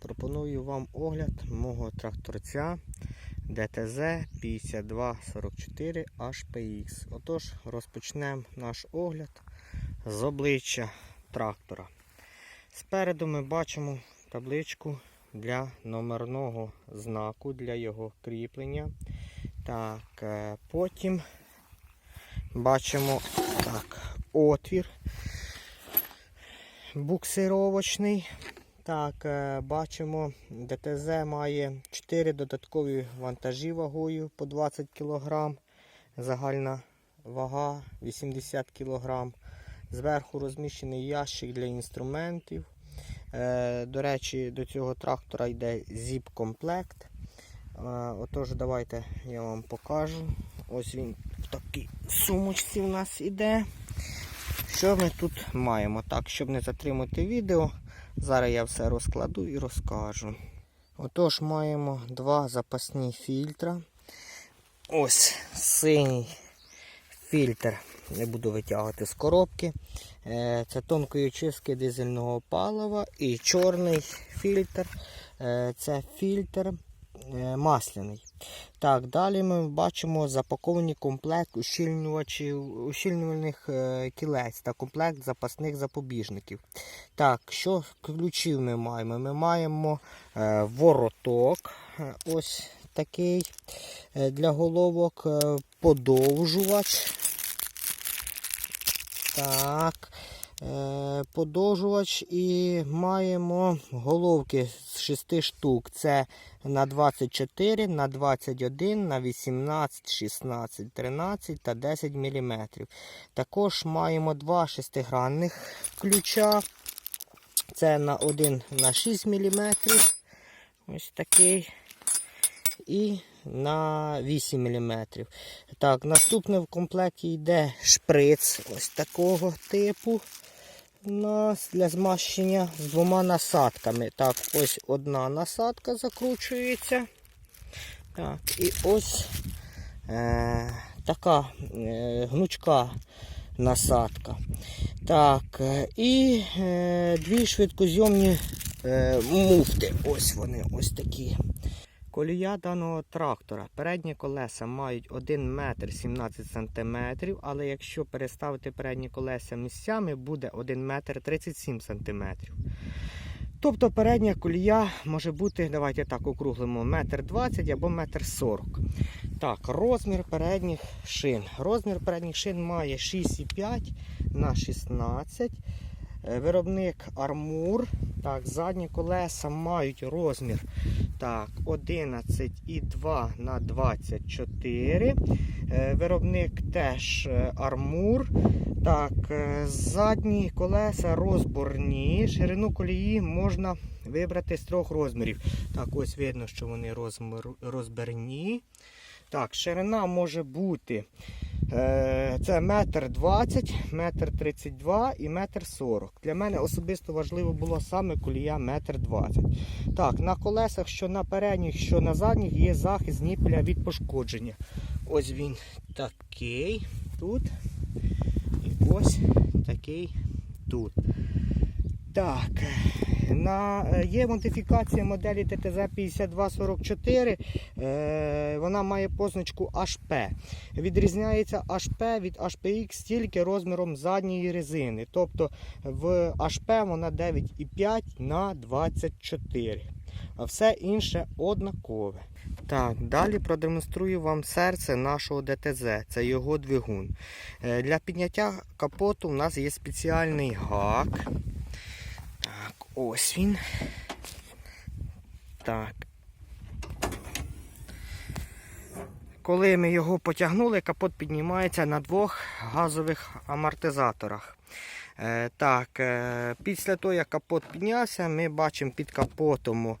Пропоную вам огляд мого тракторця DTZ 5244 HPX. Отож, розпочнемо наш огляд з обличчя трактора. Спереду ми бачимо табличку для номерного знаку для його кріплення. Так, е, потім бачимо так, отвір буксировочний. Так, е, бачимо, ДТЗ має 4 додаткові вантажі вагою по 20 кг. Загальна вага 80 кг. Зверху розміщений ящик для інструментів. Е, До речі, до цього трактора йде зіп-комплект. Е, Отож, давайте я вам покажу. Ось він в такій сумочці у нас іде. Що ми тут маємо? Так, щоб не затримати відео, зараз я все розкладу і розкажу. Отож, маємо два запасні фільтра. Ось синій фільтр. Не буду витягувати з коробки. Е, Це тонкої очистки дизельного палива. І чорний фільтр. е, Це фільтр е, масляний. Так, далі ми бачимо запакований комплект ущільнювальних е, кілець та комплект запасних запобіжників. Так, що ключів ми маємо? Ми маємо е, вороток. е, Ось такий для головок подовжувач. Так. Е, подовжувач і маємо головки з 6 штук. Це на 24, на 21, на 18, 16, 13 та 10 мм. Також маємо два шестигранних ключа. Це на 1 на 6 мм. Ось такий. І на 8 мм. Так, наступне в комплекті йде шприц ось такого типу. Нас для змащення з двома насадками. Так, ось одна насадка закручується. Так, і ось е, така е, гнучка насадка. Так, е, і е, дві швидкозйомні е, муфти. Ось вони, ось такі. Колія даного трактора. Передні колеса мають 1 метр 17 сантиметрів, але якщо переставити передні колеса місцями, буде 1 метр 37 сантиметрів. Тобто передня колія може бути, давайте так округлимо, метр 20 або метр 40. Так, розмір передніх шин. Розмір передніх шин має 6,5 на 16. Е, Виробник Армур. Так, задні колеса мають розмір так, 11,2 на 24. Е, Виробник теж е, Армур. Так, задні колеса розборні. Ширину колії можна вибрати з трьох розмірів. Так, ось видно, що вони розмір, розбірні. Так, ширина може бути це метр 20, метр 32 і метр 40. Для мене особисто важливо було саме колія метр 20. Так, на колесах, що на передніх, що на задніх, є захист ніпеля від пошкодження. Ось він такий тут. І ось такий тут. Так, на, е, є модифікація моделі ТТЗ 5244. Е, вона має позначку HP. Відрізняється HP від HPX тільки розміром задньої резини. Тобто в HP вона 9,5 на 24. А все інше однакове. Так, далі продемонструю вам серце нашого ДТЗ. Це його двигун. Е, Для підняття капоту у нас є спеціальний гак. Ось він. Так. Коли ми його потягнули, капот піднімається на двох газових амортизаторах. Е, так, е, після того, як капот піднявся, ми бачимо під капотом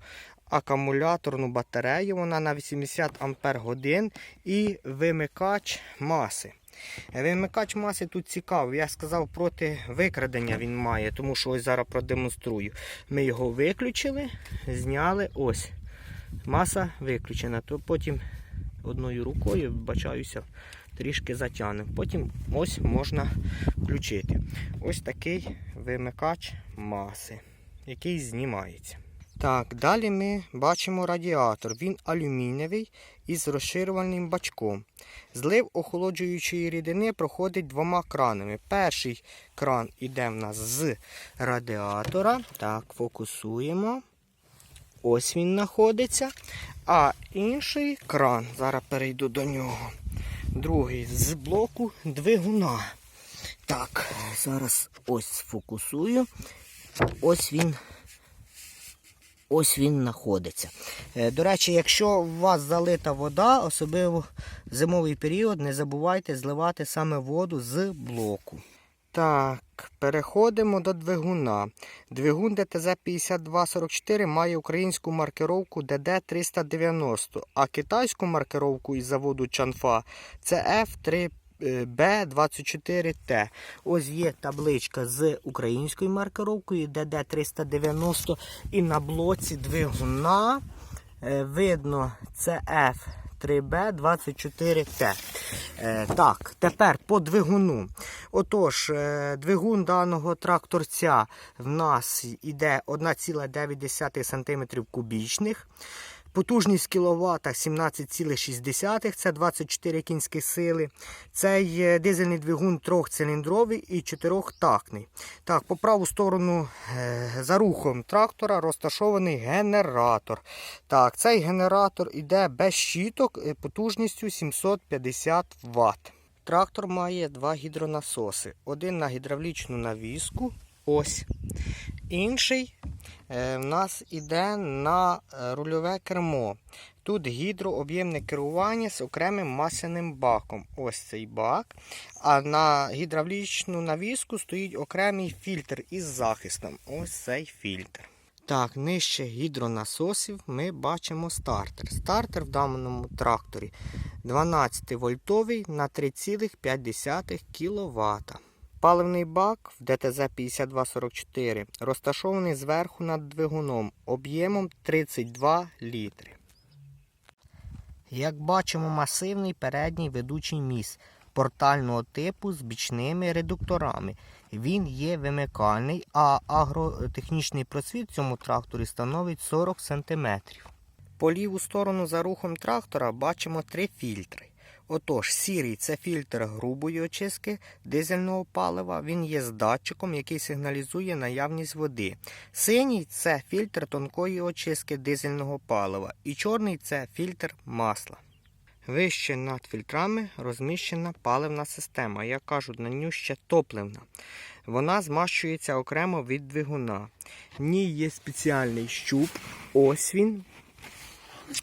акумуляторну батарею, вона на 80 Ампер годин і вимикач маси. Е, Вимикач маси тут цікавий. Я сказав, проти викрадення він має, тому що ось зараз продемонструю. Ми його виключили, зняли ось. Маса виключена. То потім одною рукою, вбачаюся, трішки затягнемо. Потім ось можна включити. Ось такий вимикач маси. який знімається. Так, далі ми бачимо радіатор. Він алюмінієвий із розширювальним бачком. Злив охолоджуючої рідини проходить двома кранами. Перший кран іде в нас з радіатора. Так, фокусуємо. Ось він знаходиться. А інший кран, зараз перейду до нього. Другий з блоку двигуна. Так, зараз ось сфокусую. Ось він. Ось він знаходиться. Е, До речі, якщо у вас залита вода, особливо в зимовий період, не забувайте зливати саме воду з блоку. Так, переходимо до двигуна. Двигун ДТЗ-5244 має українську маркировку ДД-390, а китайську маркировку із заводу Чанфа це F3 B24T. Ось є табличка з українською маркировкою DD390 і на блоці двигуна е, видно CF 3B24T. Е, Так, тепер по двигуну. Отож, е, двигун даного тракторця в нас йде 1,9 см кубічних. Потужність в кіловатах 17,6, це 24 кінські сили. Цей е, дизельний двигун трьохциліндровий і чотирьохтактний. Так, по праву сторону е, за рухом трактора розташований генератор. Так, цей генератор йде без щіток е, потужністю 750 Вт. Трактор має два гідронасоси. Один на гідравлічну навіску. Ось. Інший е, в нас іде на е, рульове кермо. Тут гідрооб'ємне керування з окремим масляним баком. Ось цей бак. А на гідравлічну навіску стоїть окремий фільтр із захистом. Ось цей фільтр. Так, нижче гідронасосів ми бачимо стартер. Стартер в даному тракторі 12 вольтовий на 3,5 кВт. Паливний бак в ДТЗ-5244 розташований зверху над двигуном об'ємом 32 літри. Як бачимо, масивний передній ведучий міст портального типу з бічними редукторами. Він є вимикальний, а агротехнічний просвіт в цьому тракторі становить 40 см. По ліву сторону за рухом трактора бачимо три фільтри. Отож, сірий це фільтр грубої очистки дизельного палива. Він є з датчиком, який сигналізує наявність води. Синій це фільтр тонкої очистки дизельного палива. І чорний це фільтр масла. Вище над фільтрами розміщена паливна система. Я кажу, на ню ще топливна. Вона змащується окремо від двигуна. В ній є спеціальний щуп. Ось він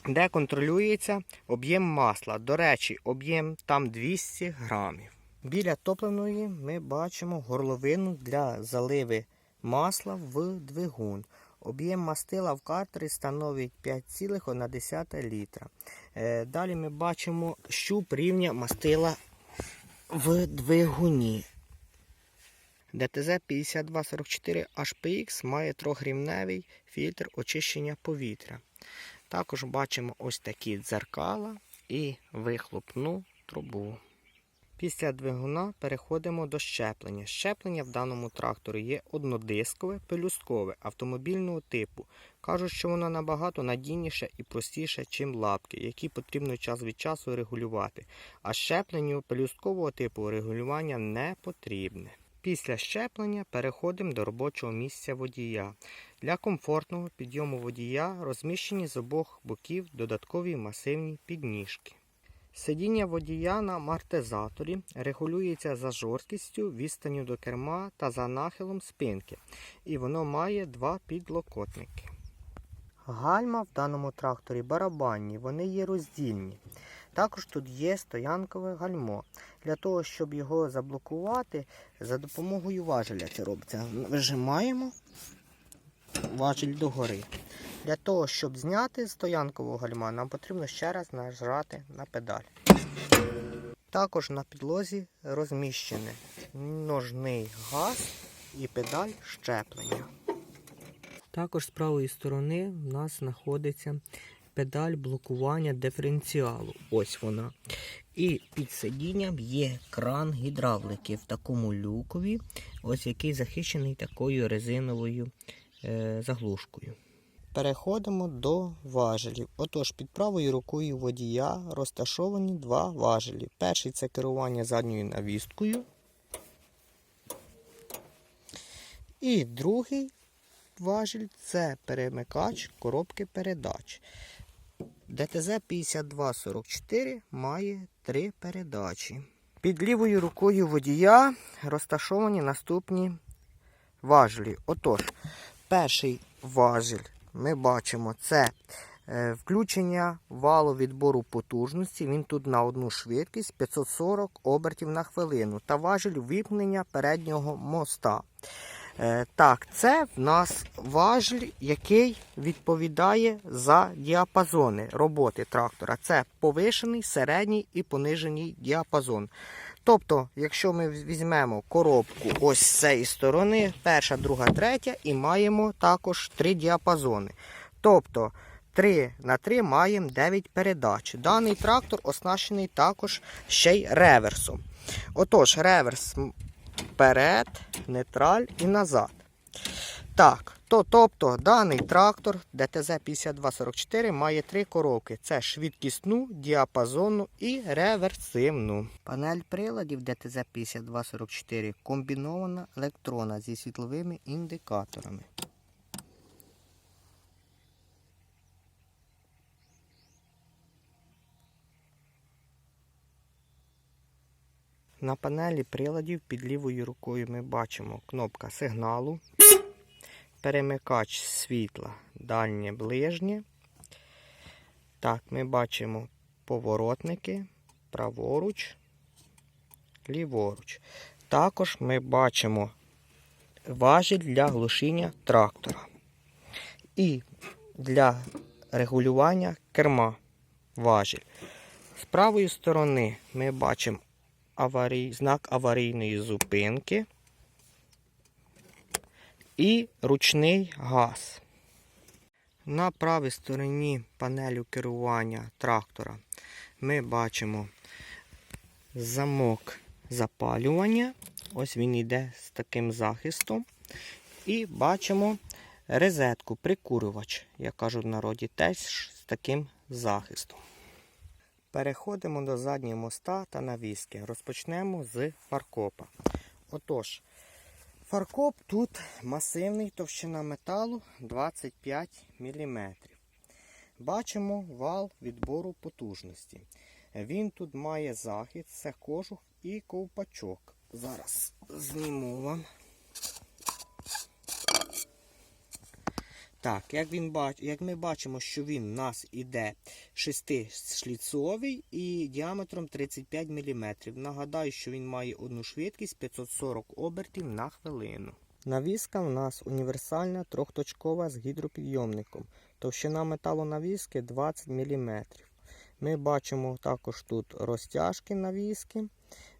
де контролюється об'єм масла. До речі, об'єм там 200 грамів. Біля топливної ми бачимо горловину для заливи масла в двигун. Об'єм мастила в картері становить 5,1 літра. Е, Далі ми бачимо щуп рівня мастила в двигуні. ДТЗ 5244 HPX має трьохрівневий фільтр очищення повітря. Також бачимо ось такі дзеркала і вихлопну трубу. Після двигуна переходимо до щеплення. Щеплення в даному тракторі є однодискове, пелюсткове автомобільного типу. Кажуть, що воно набагато надійніше і простіше, ніж лапки, які потрібно час від часу регулювати. А щепленню пелюсткового типу регулювання не потрібне. Після щеплення переходимо до робочого місця водія. Для комфортного підйому водія розміщені з обох боків додаткові масивні підніжки. Сидіння водія на амортизаторі регулюється за жорсткістю, відстанню до керма та за нахилом спинки, і воно має два підлокотники. Гальма в даному тракторі барабанні, вони є роздільні. Також тут є стоянкове гальмо. Для того, щоб його заблокувати, за допомогою важеля це робиться. Вижимаємо важель догори. Для того, щоб зняти стоянкового гальма, нам потрібно ще раз нажати на педаль. Також на підлозі розміщений ножний газ і педаль щеплення. Також з правої сторони в нас знаходиться педаль блокування диференціалу. Ось вона. І під сидінням є кран гідравлики в такому люкові, ось який захищений такою резиновою е, заглушкою. Переходимо до важелів. Отож, під правою рукою водія розташовані два важелі. Перший це керування задньою навісткою. І другий важіль це перемикач коробки передач. ДТЗ 5244 має три передачі. Під лівою рукою водія розташовані наступні важелі. Отож, перший важіль ми бачимо це е, включення валу відбору потужності. Він тут на одну швидкість 540 обертів на хвилину та важіль вимкнення переднього моста. Е, Так, це в нас важіль, який відповідає за діапазони роботи трактора. Це повишений, середній і понижений діапазон. Тобто, якщо ми візьмемо коробку ось з цієї сторони, перша, друга, третя, і маємо також три діапазони. Тобто 3 на 3 маємо 9 передач. Даний трактор оснащений також ще й реверсом. Отож, реверс вперед, нейтраль і назад. Так, то, тобто даний трактор ДТЗ 5244 має три коробки: це швидкісну, діапазонну і реверсивну. Панель приладів ДТЗ 5244 комбінована електрона зі світловими індикаторами. На панелі приладів під лівою рукою ми бачимо кнопка сигналу, перемикач світла дальнє ближнє. Так, ми бачимо поворотники праворуч, ліворуч. Також ми бачимо важіль для глушіння трактора. І для регулювання керма важіль. З правої сторони ми бачимо аварій, знак аварійної зупинки і ручний газ. На правій стороні панелю керування трактора ми бачимо замок запалювання. Ось він йде з таким захистом. І бачимо розетку, прикурювач, як кажуть в народі, теж з таким захистом. Переходимо до заднього моста та навіски. Розпочнемо з фаркопа. Отож, фаркоп тут масивний, товщина металу 25 мм. Бачимо вал відбору потужності. Він тут має захід, це кожух і ковпачок. Зараз зніму вам. Так, як він бач... як ми бачимо, що він у нас іде шестишліцовий і діаметром 35 мм. Нагадаю, що він має одну швидкість 540 обертів на хвилину. Навіска в нас універсальна трьохточкова з гідропідйомником. Товщина металу навіски 20 мм. Ми бачимо також тут розтяжки навіски.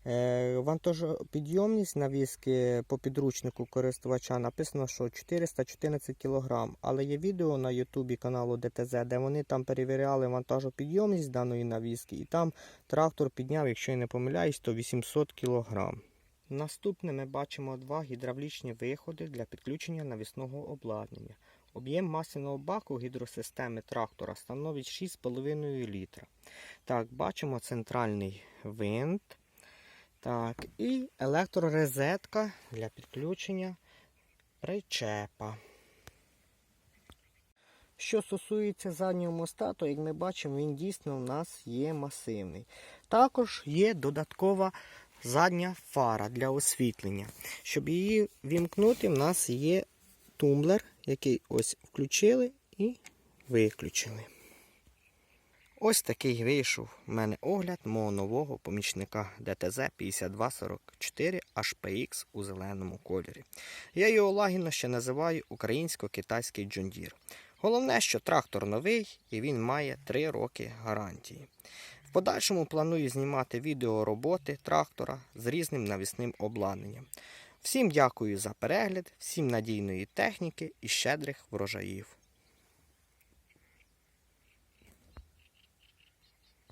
Е, Вантажопідйомність навіски по підручнику користувача написано, що 414 кг. Але є відео на ютубі каналу ДТЗ, де вони там перевіряли вантажопідйомність даної навіски, і там трактор підняв, якщо я не помиляюсь, то 800 кг. Наступне ми бачимо два гідравлічні виходи для підключення навісного обладнання. Об'єм масляного баку гідросистеми трактора становить 6,5 літра. Так, бачимо центральний винт. Так, і електрорезетка для підключення причепа. Що стосується заднього моста, то як ми бачимо, він дійсно у нас є масивний. Також є додаткова задня фара для освітлення. Щоб її вімкнути, в нас є тумблер, який ось включили і виключили. Ось такий вийшов в мене огляд мого нового помічника ДТЗ 5244 HPX у зеленому кольорі. Я його лагідно ще називаю українсько-китайський джондір. Головне, що трактор новий і він має 3 роки гарантії. В подальшому планую знімати відео роботи трактора з різним навісним обладнанням. Всім дякую за перегляд, всім надійної техніки і щедрих врожаїв.